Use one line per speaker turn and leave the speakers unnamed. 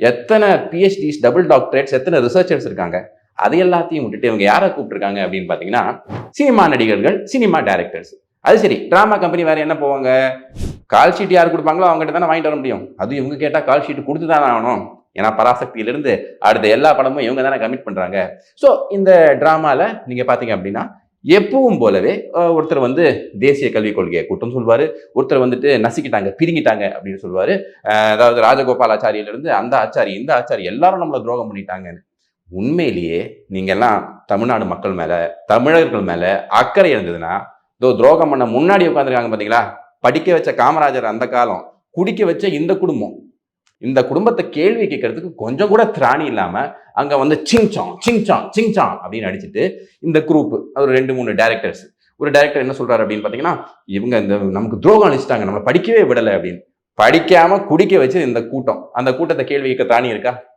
எத்தனை PhDs double doctorates எத்தனை researchers இருக்காங்க? அது எல்லாத்தையும் விட்டுட்டு இவங்க யாரை கூப்பிட்டுருக்காங்க அப்படின்னு பார்த்தீங்கன்னா சினிமா நடிகர்கள் சினிமா டைரக்டர்ஸ் அது சரி டிராமா கம்பெனி வேற என்ன போவாங்க? கால் ஷீட் யார் கொடுப்பாங்களோ அவங்ககிட்ட தானே வாங்கிட்டு வர முடியும். அது இவங்க கேட்டால் கால் ஷீட் கொடுத்து தானே ஆகணும். ஏன்னா பராசக்தியிலிருந்து அடுத்த எல்லா படமும் இவங்க தானே கமிட் பண்ணுறாங்க ஸோ இந்த ட்ராமாவில் நீங்கள் பார்த்தீங்க அப்படின்னா எப்பவும் போலவே ஒருத்தர் வந்து தேசிய கல்விக் கொள்கையை குற்றம் சொல்வார். ஒருத்தர் வந்துட்டு நசுக்கிட்டாங்க பிரிங்கிட்டாங்க அப்படின்னு சொல்லுவார் அதாவது ராஜகோபால் ஆச்சாரியிலிருந்து அந்த ஆச்சாரி இந்த ஆச்சாரி எல்லாரும் நம்மளை துரோகம் பண்ணிட்டாங்கன்னு. உண்மையிலேயே நீங்கள்லாம் தமிழ்நாடு மக்கள் மேலே தமிழர்கள் மேலே அக்கறை இருந்ததுன்னா இதோ துரோகம் பண்ண முன்னாடி உட்காந்துருக்காங்க பார்த்தீங்களா படிக்க வச்ச காமராஜர் அந்த காலம் குடிக்க வச்ச இந்த குடும்பம். இந்த குடும்பத்தை கேள்வி கேட்கறதுக்கு கொஞ்சம் கூட திராணி இல்லாமல் அங்கே வந்து சிங்சாங் சிங்சாங் சிங்சாங் அப்படின்னு அடிச்சுட்டு இந்த குரூப் ஒரு ரெண்டு மூணு டேரக்டர்ஸ் ஒரு டேரக்டர் என்ன சொல்றாரு அப்படின்னு பார்த்தீங்கன்னா இவங்க இந்த நமக்கு துரோகம் அழிச்சிட்டாங்க நம்மளை படிக்கவே விடலை அப்படின்னு. படிக்காம குடிக்க வச்சு இந்த கூட்டம். அந்த கூட்டத்தை கேள்வி கேட்க திராணி இருக்கா?